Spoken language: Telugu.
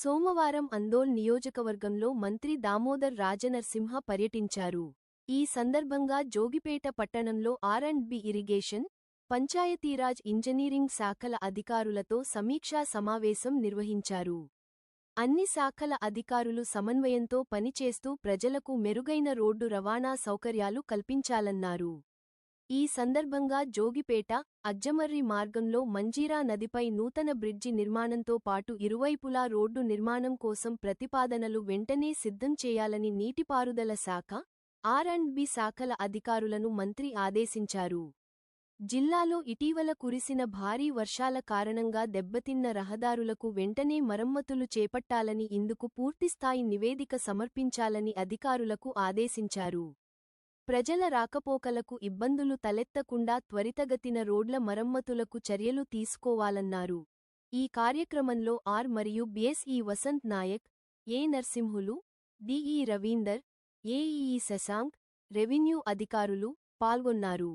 సోమవారం అందోల్ నియోజకవర్గంలో మంత్రి దామోదర్ రాజనర్సింహ పర్యటించారు. ఈ సందర్భంగా జోగిపేట పట్టణంలో R and B irrigation Panchayati Raj engineering శాఖల అధికారులతో సమీక్షా సమావేశం నిర్వహించారు. అన్ని శాఖల అధికారులు సమన్వయంతో పనిచేస్తూ ప్రజలకు మెరుగైన రోడ్డు రవాణా సౌకర్యాలు కల్పించాలన్నారు. ఈ సందర్భంగా జోగిపేట అజ్జమర్రి మార్గంలో మంజీరా నదిపై నూతన బ్రిడ్జి నిర్మాణంతో పాటు ఇరువైపులా రోడ్డు నిర్మాణం కోసం ప్రతిపాదనలు వెంటనే సిద్ధం చేయాలని నీటిపారుదల శాఖ ఆర్ అండ్ బి శాఖల అధికారులను మంత్రి ఆదేశించారు. జిల్లాలో ఇటీవల కురిసిన భారీ వర్షాల కారణంగా దెబ్బతిన్న రహదారులకు వెంటనే మరమ్మతులు చేపట్టాలని ఇందుకు పూర్తిస్థాయి నివేదిక సమర్పించాలని అధికారులకు ఆదేశించారు. ప్రజల రాకపోకలకు ఇబ్బందులు తలెత్తకుండా త్వరితగతిన రోడ్ల మరమ్మతులకు చర్యలు తీసుకోవాలన్నారు. ఈ కార్యక్రమంలో ఆర్ మరియు B SE Vasanth Nayak A Narsimhulu DE Ravinder AEE Shashank revenue అధికారులు పాల్గొన్నారు.